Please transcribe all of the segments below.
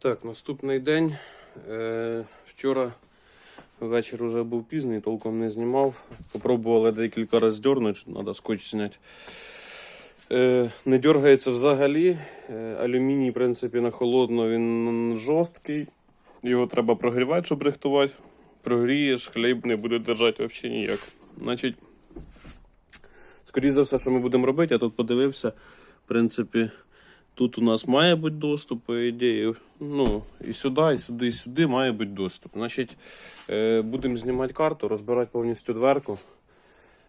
Так, наступний день. Е, вчора вечір вже був пізний, толком не знімав. Попробували декілька разів дернути, треба скотч зняти. Е, не дергається взагалі. Е, алюміній, в принципі, на холодно він жорсткий. Його треба прогрівати, щоб рихтувати. Прогрієш, хліб не буде держати взагалі ніяк. Значить, скоріше за все, що ми будемо робити, я тут подивився. В принципі, тут у нас має бути доступ, по ідеї. Ну, і сюди, і сюди, і сюди має бути доступ. Значить, е, будемо знімати карту, розбирати повністю дверку.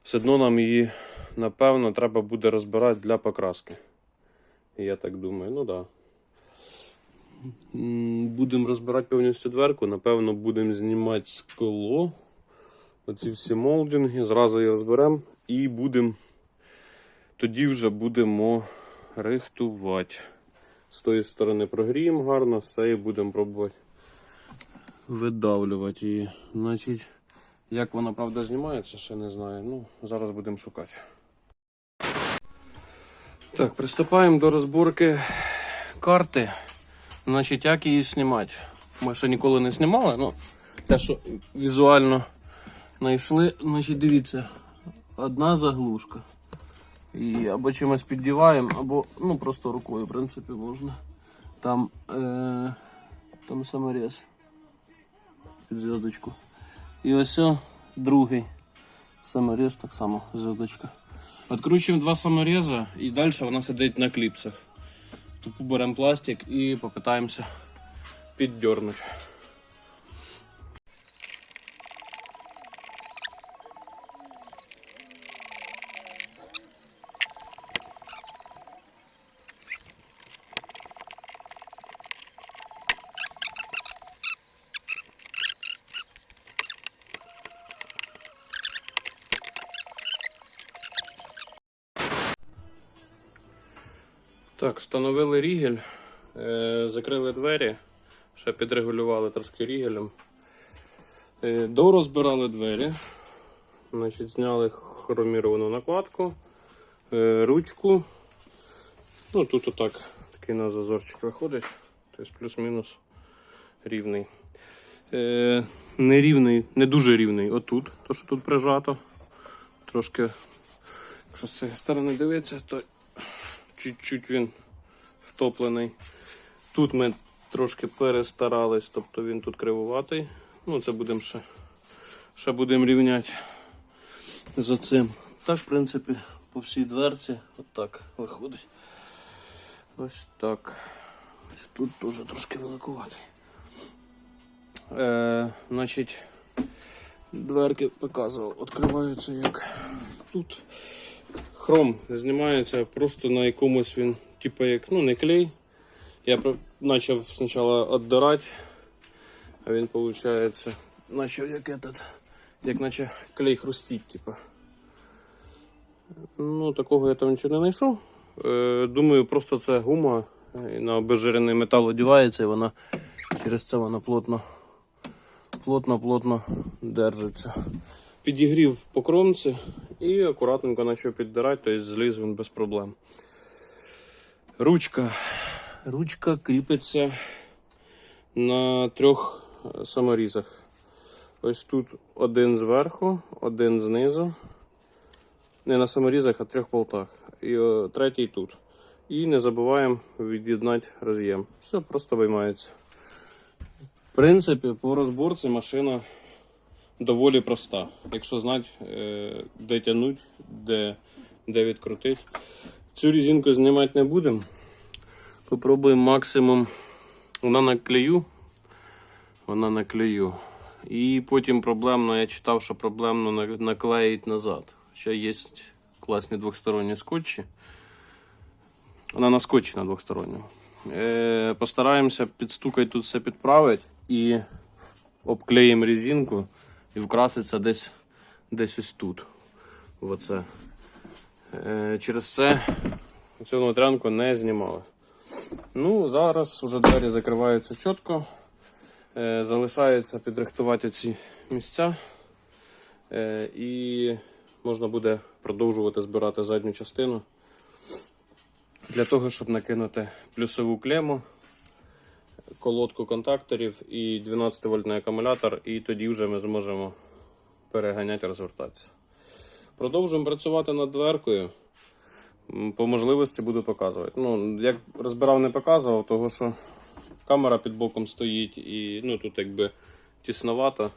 Все одно нам її, напевно, треба буде розбирати для покраски. Я так думаю, ну так. Да. Будемо розбирати повністю дверку, напевно, будемо знімати скло. Оці всі молдинги, зразу їх розберемо і будемо. Тоді вже будемо рихтувати. З тої сторони прогріємо гарно, з цієї будемо пробувати видавлювати її. Значить, як вона правда знімається, ще не знаю. Ну, зараз будемо шукати. Так, приступаємо до розборки карти. Значить, як її знімати? Ми ще ніколи не знімали, ну те, що візуально знайшли, значить, дивіться, одна заглушка. І або чимось піддіваємо, або ну просто рукою, в принципі, можна. Там, е, там саморез під зв'язочку. І ось другий саморез, так само зв'язочка. Откручуємо два саморези і далі вона сидить на кліпсах. Тупо беремо пластик і попитаємося піддернути. Встановили рігель, е, закрили двері, ще підрегулювали трошки рігелем. Е, дорозбирали двері, значить, зняли хроміровану накладку, е, ручку. Ну, тут отак такий на зазорчик виходить, тобто плюс-мінус рівний. Е, не рівний, не дуже рівний отут, то що тут прижато. Трошки, якщо з цієї сторони дивитися, то чуть-чуть він втоплений. Тут ми трошки перестарались, тобто він тут кривуватий. Ну, це будемо ще, ще будемо рівняти з оцим. Так, в принципі, по всій дверці отак виходить. Ось так. Ось тут теж трошки великуватий. Е, значить, дверки показував, відкриваються як тут. Хром знімається просто на якомусь він, типу як, ну не клей. Я почав спочатку віддирати, а він виходить, наче як этот, як наче клей хрустить, типу. Ну, такого я там нічого не знайшов. Е, думаю, просто це гума е, на обезжирений метал одягається і вона через це вона плотно, плотно, плотно держиться. Підігрів по кромці і акуратненько почав піддирати, тобто зліз він без проблем. Ручка. Ручка кріпиться на трьох е, саморізах. Ось тут один зверху, один знизу. Не на саморізах, а трьох болтах. І о, третій тут. І не забуваємо від'єднати роз'єм. Все просто виймається. В принципі, по розборці машина доволі проста. Якщо знати, е, де тягнуть, де, де відкрутити. Цю резинку знімати не будемо. Попробуємо максимум. Вона на клею. Вона на клею. І потім проблемно, я читав, що проблемно наклеїть назад. Ще є класні двохсторонні скотчі. Вона на скотчі на двохсторонньому. Е, постараємося підстукати тут все підправити і обклеїмо резинку і вкраситься десь, десь ось тут. Оце. Е, через це цю внутрянку не знімали. Ну, зараз вже двері закриваються чітко. Е, залишається підрихтувати ці місця. Е, і можна буде продовжувати збирати задню частину для того, щоб накинути плюсову клему. Колодку контакторів і 12 вольтний акумулятор, і тоді вже ми зможемо переганяти, розвертатися. Продовжуємо працювати над дверкою. По можливості буду показувати. Ну, як розбирав, не показував, тому що камера під боком стоїть і ну, тут якби тісновато.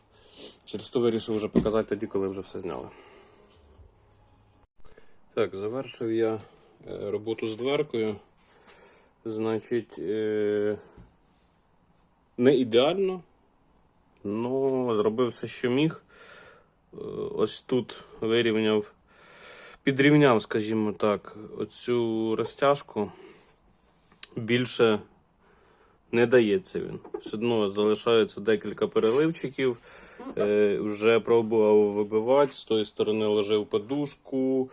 Через то вирішив вже показати тоді, коли вже все зняли. Так, завершив я е, роботу з дверкою. Значить, е, не ідеально, але зробив все, що міг. Е, Ось тут вирівняв, підрівняв, скажімо так, оцю розтяжку. Більше не дається він. Все одно залишається декілька переливчиків. Е, вже пробував вибивати, з тої сторони ложив подушку.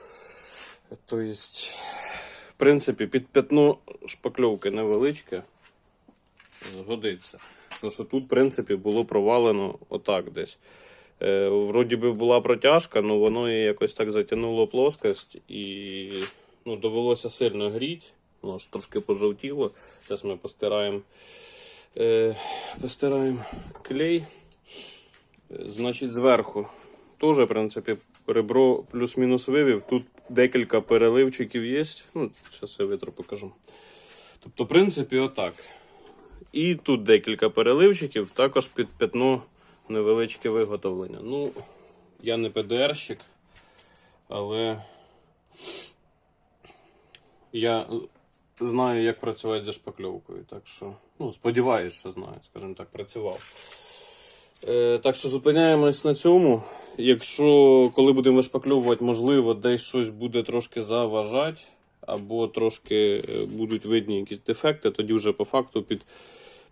Тобто, в принципі, під п'ятно шпакльовки невеличке. Згодиться. Тому що тут, в принципі, було провалено отак десь. Е, вроді би була протяжка, але воно її якось так затягнуло плоскость і ну, довелося сильно гріти. Воно ж трошки пожовтіло. Зараз ми постираємо, е, постираємо клей. Е, Значить, зверху теж, в принципі, ребро плюс-мінус вивів. Тут декілька переливчиків є. Ну, зараз я витру покажу. Тобто, в принципі, отак. І тут декілька переливчиків, також під п'ятно невеличке виготовлення. Ну, я не ПДРщик, але я знаю, як працювати зі шпакльовкою. Так що, ну, сподіваюся, що знаю, скажімо так, працював. Е, так що зупиняємось на цьому. Якщо коли будемо вишпакльовувати, можливо, десь щось буде трошки заважати, або трошки е, будуть видні якісь дефекти, тоді вже по факту під,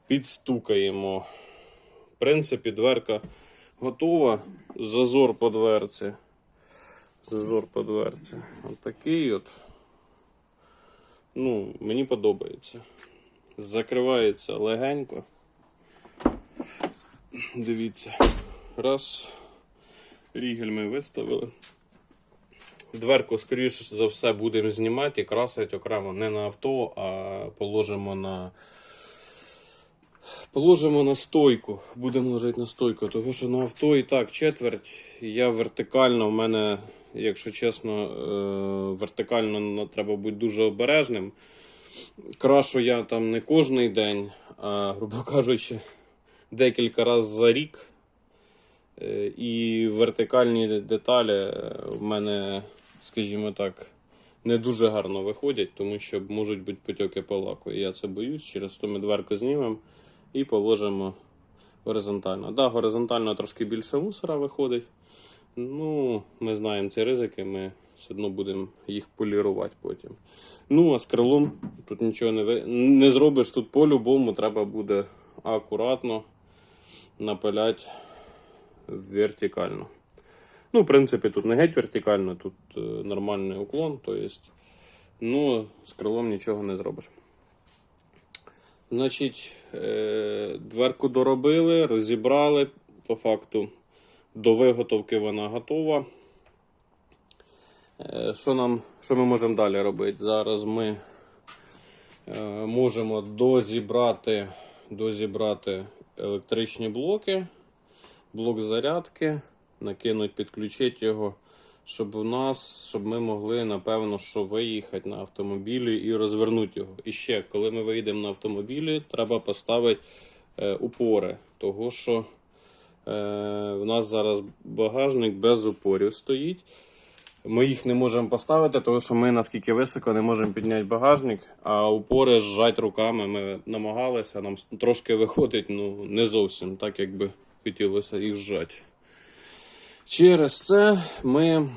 підстукаємо. В принципі, дверка готова. Зазор по дверці. Зазор по дверці. От такий от. Ну, мені подобається. Закривається легенько. Дивіться. Раз. Рігель ми виставили. Дверку, скоріше за все, будемо знімати і красити окремо не на авто, а положимо на. Положимо на стойку. Будемо ложити на стойку, тому що на авто і так четверть. Я вертикально, в мене, якщо чесно, е, вертикально треба бути дуже обережним. Крашу я там не кожний день, а, грубо кажучи, декілька разів за рік. Е, І вертикальні деталі е, в мене, скажімо так, не дуже гарно виходять, тому що можуть бути потьоки по лаку. І я це боюсь, через то ми дверку знімемо і положимо горизонтально. Да, горизонтально трошки більше мусора виходить. Ну, ми знаємо ці ризики, ми все одно будемо їх полірувати потім. Ну, а з крилом тут нічого не, ви... не зробиш. Тут по-любому треба буде акуратно напиляти вертикально. Ну, в принципі, тут не геть вертикально, тут е, нормальний уклон, то есть, ну, з крилом нічого не зробиш. Значить, е, дверку доробили, розібрали. По факту, до виготовки вона готова. Е, Що, нам, що ми можемо далі робити? Зараз ми е, можемо дозібрати, дозібрати електричні блоки, блок зарядки, накинути, підключити його, щоб у нас, щоб ми могли, напевно, що виїхати на автомобілі і розвернути його. І ще, коли ми вийдемо на автомобілі, треба поставити е, упори, того що е, в нас зараз багажник без упорів стоїть. Ми їх не можемо поставити, тому що ми наскільки високо не можемо підняти багажник, а упори зжати руками. Ми намагалися, нам трошки виходить, ну не зовсім так, як би хотілося їх зжати. Через це ми,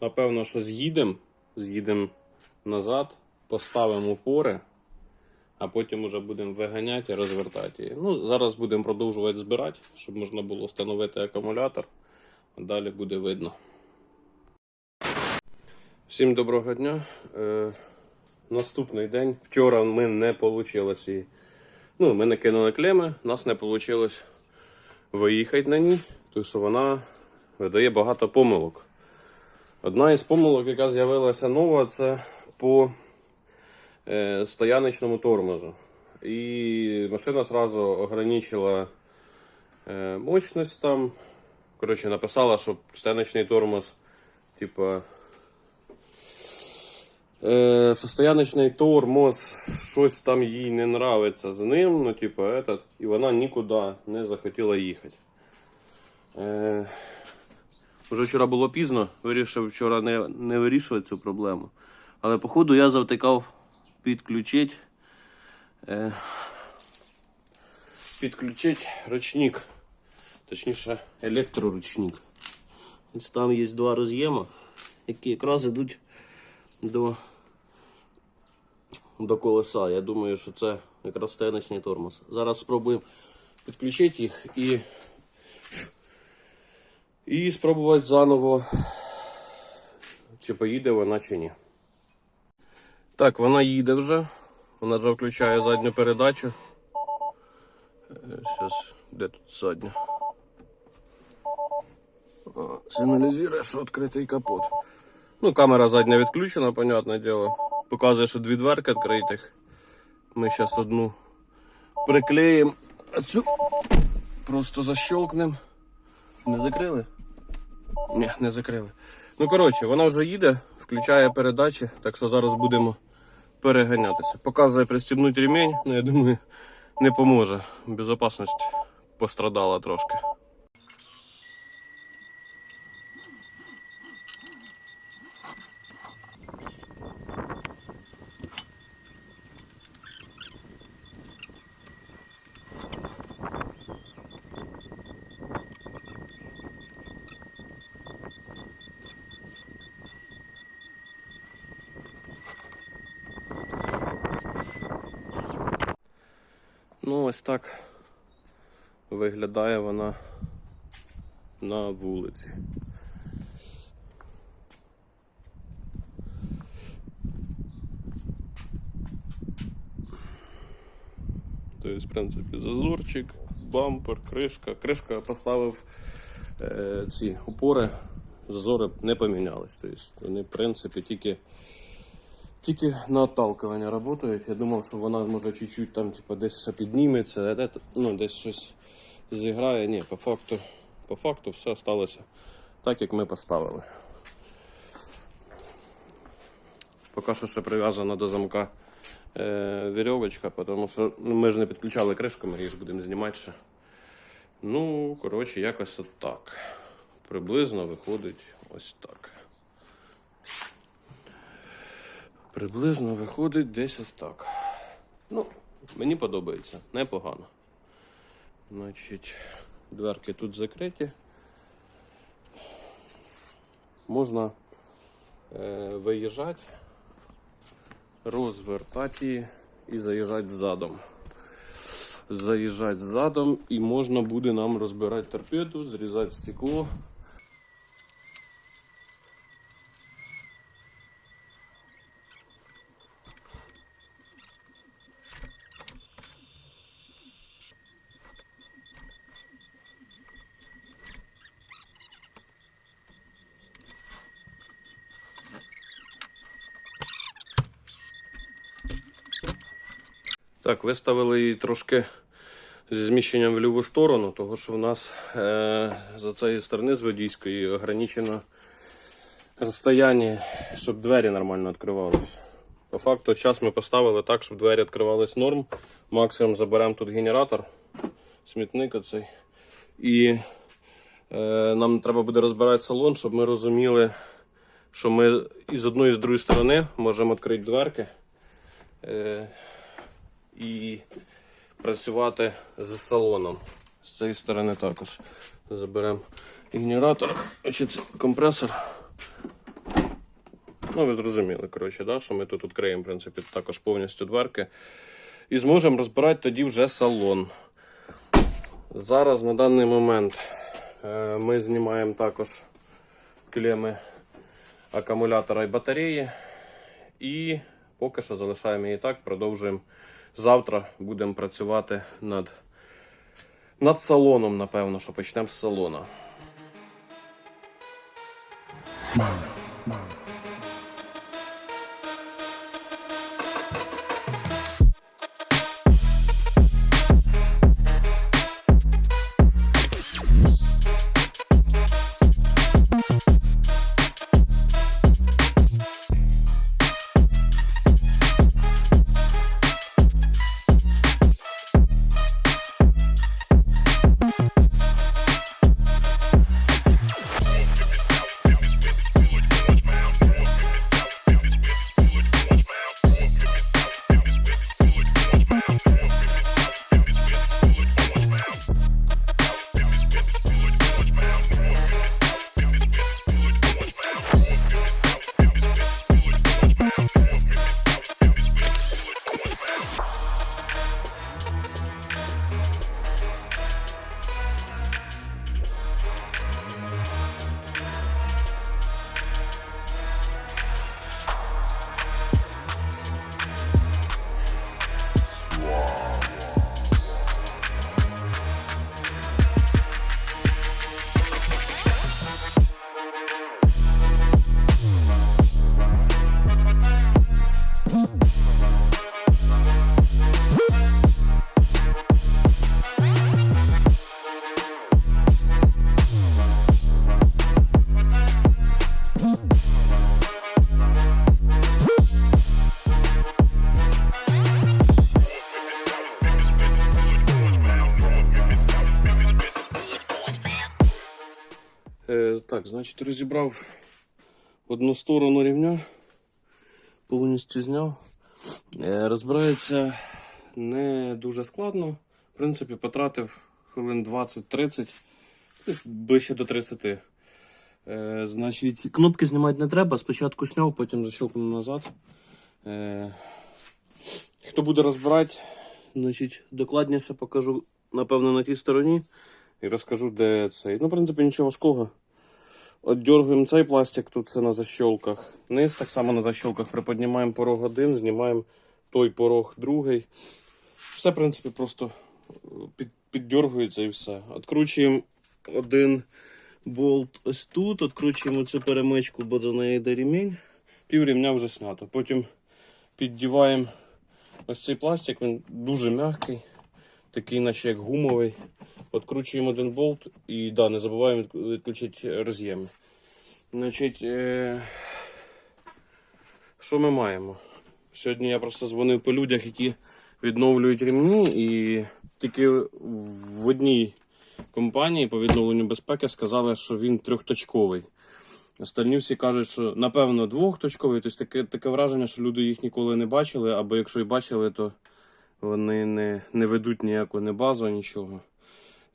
напевно, що з'їдемо, з'їдемо назад, поставимо упори, а потім уже будемо виганяти і розвертати. Ну, зараз будемо продовжувати збирати, щоб можна було встановити акумулятор. Далі буде видно. Всім доброго дня. Е, наступний день. Вчора ми не вийшло. Ну, ми не кинули клеми, нас не вийшло виїхати на ній, тому що вона видає багато помилок. Одна із помилок, яка з'явилася нова, це по е, стояночному тормозу. і машина сразу ограничила е, мощність там. Коротше, написала, що стеночний тормоз, типа. Е, тормоз, щось там їй не нравиться з ним, ну, типа, этот, і вона нікуди не захотіла їхати. Е, Уже вчора було пізно, вирішив вчора не, не вирішувати цю проблему. Але походу я завтикав підключити. Е, підключити ручник. Точніше, електроручник. Там є два роз'єми, які якраз йдуть до, до колеса. Я думаю, що це якраз стеночний тормоз. Зараз спробуємо підключити їх і, і спробувати заново, чи поїде вона, чи ні. Так, вона їде вже. Вона вже включає задню передачу. Зараз, де тут задня? Сигналізує, що відкритий капот. Ну, камера задня відключена, понятне діло. Показує, що дві дверки відкритих. Ми зараз одну приклеїмо, а цю просто защелкнемо. Не закрили? Ні, не закрили. Ну, коротше, вона вже їде, включає передачі, так що зараз будемо переганятися. Показує пристібнути ремінь, ну я думаю, не поможе. Безопасність пострадала трошки. Ну, ось так виглядає вона на вулиці. Тобто, в принципі, зазорчик, бампер, кришка. Кришка поставив е, ці опори, зазори не помінялись. Тобто, вони, в принципі, тільки тільки на отталкування працюють. Я думав, що вона може чуть-чуть там, типу, десь ще підніметься, ну, десь щось зіграє. Ні, по факту, по факту все сталося так, як ми поставили. Поки що ще прив'язана до замка е, вірьовочка, тому що ну, ми ж не підключали кришку, ми її ж будемо знімати ще. Ну, коротше, якось от так. Приблизно виходить ось так. Приблизно виходить десь ось так. Ну, мені подобається, непогано. Значить, дверки тут закриті. Можна е, виїжджати, розвертати і заїжджати задом. Заїжджати задом і можна буде нам розбирати торпеду, зрізати стекло. Виставили її трошки зі зміщенням в ліву сторону, тому що в нас е, за цієї сторони з водійської ограничено розстояння, щоб двері нормально відкривалися. По факту, зараз ми поставили так, щоб двері відкривались норм. Максимум заберемо тут генератор, смітник оцей. І е, нам треба буде розбирати салон, щоб ми розуміли, що ми і з одної з другої сторони можемо відкрити дверки. Е, і працювати з салоном. З цієї сторони також заберемо генератор, чи компресор. Ну, ви зрозуміли, коротше, да, що ми тут відкриємо, в принципі, також повністю дверки. І зможемо розбирати тоді вже салон. Зараз на даний момент е, ми знімаємо також клеми акумулятора і батареї. І поки що залишаємо її так, продовжуємо. Завтра будемо працювати над, над салоном, напевно, що почнемо з салона. Значить, розібрав одну сторону рівня, повністю зняв. Е, Розбирається не дуже складно. В принципі, потратив хвилин 20-30, десь ближче до 30. Е, значить, кнопки знімати не треба. Спочатку зняв, потім защелкнув назад. Е, хто буде розбирати, значить, докладніше покажу, напевно, на тій стороні. І розкажу, де цей. Ну, в принципі, нічого важкого. Отдергуємо цей пластик, тут це на защолках. Низ так само на защолках приподнімаємо порог один, знімаємо той порог другий. Все, в принципі, просто е, під, піддергується і все. Откручуємо один болт ось тут, откручуємо цю перемичку, бо до неї йде ремінь. Пів ремня вже знято. Потім піддіваємо ось цей пластик, він дуже м'який, такий, наче як гумовий. Откручуємо один болт і да, не забуваємо відключити роз'єми. Значить, е... що ми маємо? Сьогодні я просто дзвонив по людях, які відновлюють ремні, і тільки в одній компанії по відновленню безпеки сказали, що він трьохточковий. Остальні всі кажуть, що напевно двохточковий. Тобто таке, таке враження, що люди їх ніколи не бачили, або якщо і бачили, то вони не, не ведуть ніяку не базу, нічого.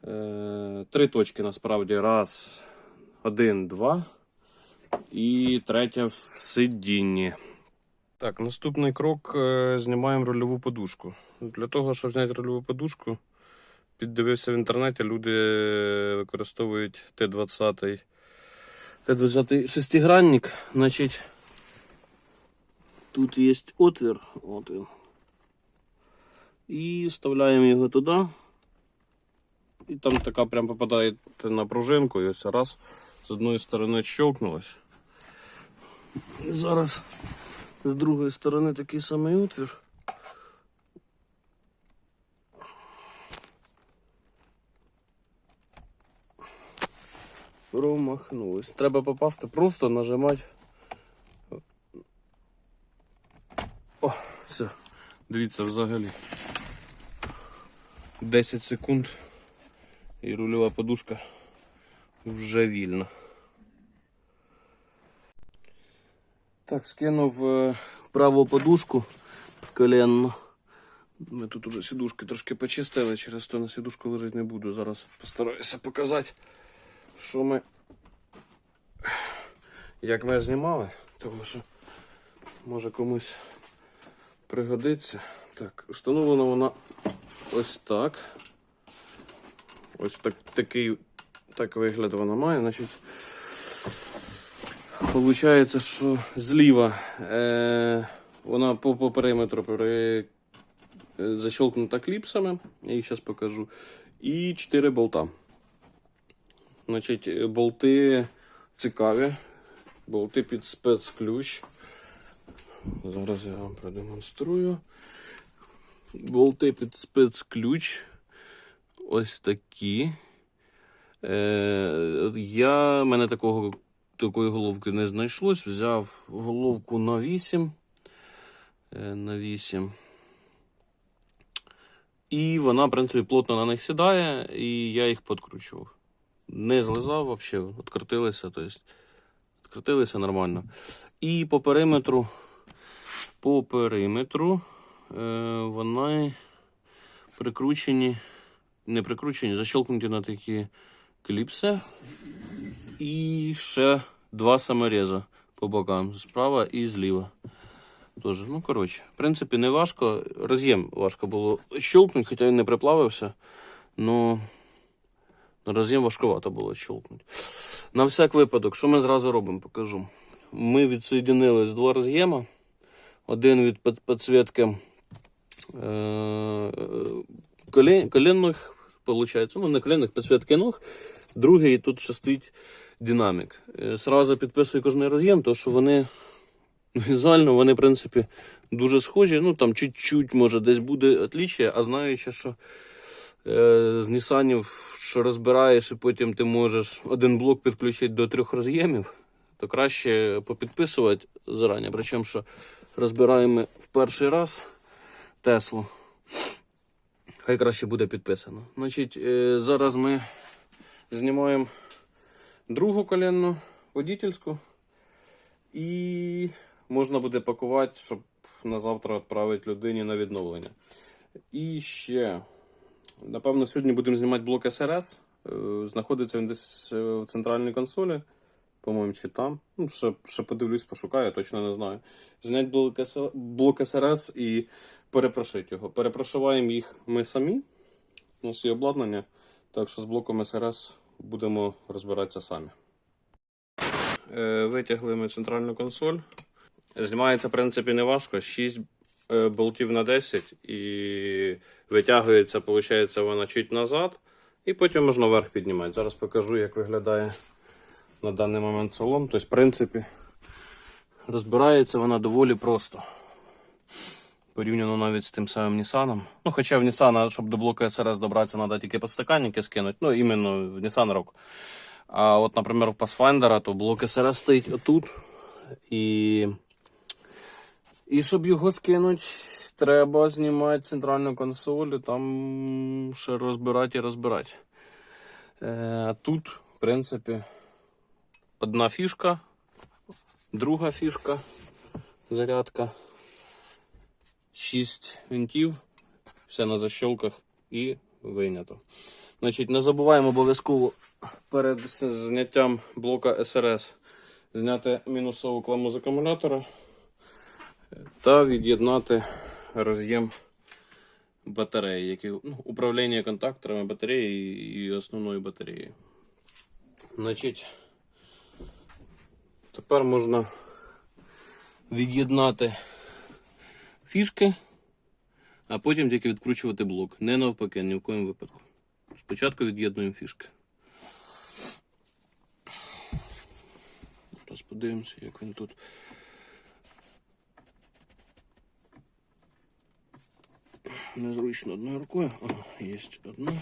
Е, три точки насправді. Раз, один, два. І третя в сидінні. Так, наступний крок е, знімаємо рульову подушку. Для того, щоб зняти рульову подушку, піддивився в інтернеті, люди використовують Т-20. Т-20 шестигранник. Значить, тут є отвір. От він. І вставляємо його туди. І там така прям попадає на пружинку, і ось раз з одної сторони щелкнулось. І зараз з другої сторони такий самий отвір. Промахнулись. Треба попасти, просто нажимати. О, все. Дивіться взагалі. 10 секунд і рульова подушка вже вільна. Так, скинув е, праву подушку коленну. Ми тут уже сідушки трошки почистили, через то на сідушку лежати не буду. Зараз постараюся показати, що ми. Як ми знімали, тому що може комусь пригодиться. Так, встановлена вона ось так. Ось так, такий так вигляд вона має. Значить, Получається, що зліва е, вона по, по периметру при, е, защелкнута кліпсами, я їх зараз покажу. І 4 болта. Значить, е, болти цікаві. Болти під спецключ. Зараз я вам продемонструю. Болти під спецключ. Ось такі. Е, я, мене такого, такої головки не знайшлось. Взяв головку на 8. Е, на 8. І вона, в принципі, плотно на них сідає, і я їх подкручував. Не злизав взагалі, відкрутилися, тобто відкрутилися нормально. І по периметру, по периметру е, вони прикручені, не прикручені, защелкнуті на такі кліпси. І ще два самореза по бокам, справа і зліва. Тоже, ну, коротше, в принципі, не важко. Роз'єм важко було щелкнути, хоча він не приплавився. Ну, роз'єм важкувато було щелкнути. На всяк випадок, що ми зразу робимо, покажу. Ми відсоєдинили з два роз'єма. Один від під- підсвітки колен- коленних, виходить, ну не коленних, підсвітки ног. Другий тут ще динамік. Е, Сразу підписую кожний роз'єм, тому що вони візуально, вони, в принципі, дуже схожі. Ну там чуть-чуть, може, десь буде отліччя, а знаючи, що е, з Нісанів, що розбираєш, і потім ти можеш один блок підключити до трьох роз'ємів, то краще попідписувати зарані. Причому, що розбираємо в перший раз Теслу. Хай краще буде підписано. Значить, е, зараз ми знімаємо другу коленну, водительську. І можна буде пакувати, щоб на завтра відправити людині на відновлення. І ще, напевно, сьогодні будемо знімати блок СРС. Е, Знаходиться він десь е, в центральній консолі. По-моєму, чи там. Ну, ще, ще подивлюсь, пошукаю, точно не знаю. Зняти блок, блок СРС і перепрошити його. Перепрошиваємо їх ми самі. У нас є обладнання. Так що з блоком СРС будемо розбиратися самі. Е, Витягли ми центральну консоль. Знімається, в принципі, не важко. 6 е, болтів на 10 і витягується, виходить, вона чуть назад. І потім можна вверх піднімати. Зараз покажу, як виглядає на даний момент салон. Тобто, в принципі, розбирається вона доволі просто. Порівняно навіть з тим самим Nissan. Ну, хоча в Nissan, щоб до блоку СРС добратися, треба тільки підстаканники скинути. Ну, іменно в Nissan Rock. А от, наприклад, в Pathfinder, то блок СРС стоїть отут. І, і щоб його скинути, треба знімати центральну консоль, і там ще розбирати і розбирати. Е, тут, в принципі, одна фішка, друга фішка, зарядка, шість винтів, все на защолках і вийнято. Значить, не забуваємо обов'язково перед зняттям блока СРС зняти мінусову кламу з акумулятора та від'єднати роз'єм батареї, які, ну, управління контакторами батареї і основною батареєю. Значить, тепер можна від'єднати фішки, а потім тільки відкручувати блок. Не навпаки, ні в коєму випадку. Спочатку від'єднуємо фішки. Зараз подивимося, як він тут. Незручно одною рукою. Ага, є одна.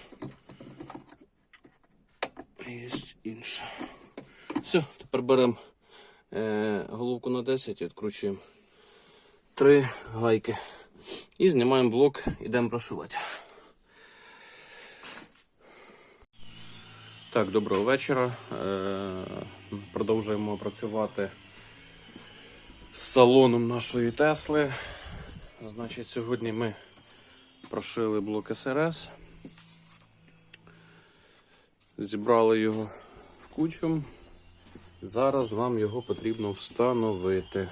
Є інша. Все, тепер беремо головку на 10 і відкручуємо три гайки. І знімаємо блок, йдемо прошивати. Так, доброго вечора. Е, Продовжуємо працювати з салоном нашої Тесли. Значить, сьогодні ми прошили блок СРС. Зібрали його в кучу. Зараз вам його потрібно встановити.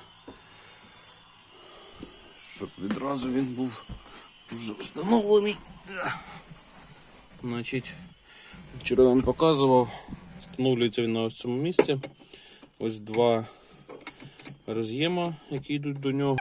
Щоб відразу він був вже встановлений. Значить, Вчора вам показував, встановлюється він на ось цьому місці. Ось два роз'єма, які йдуть до нього.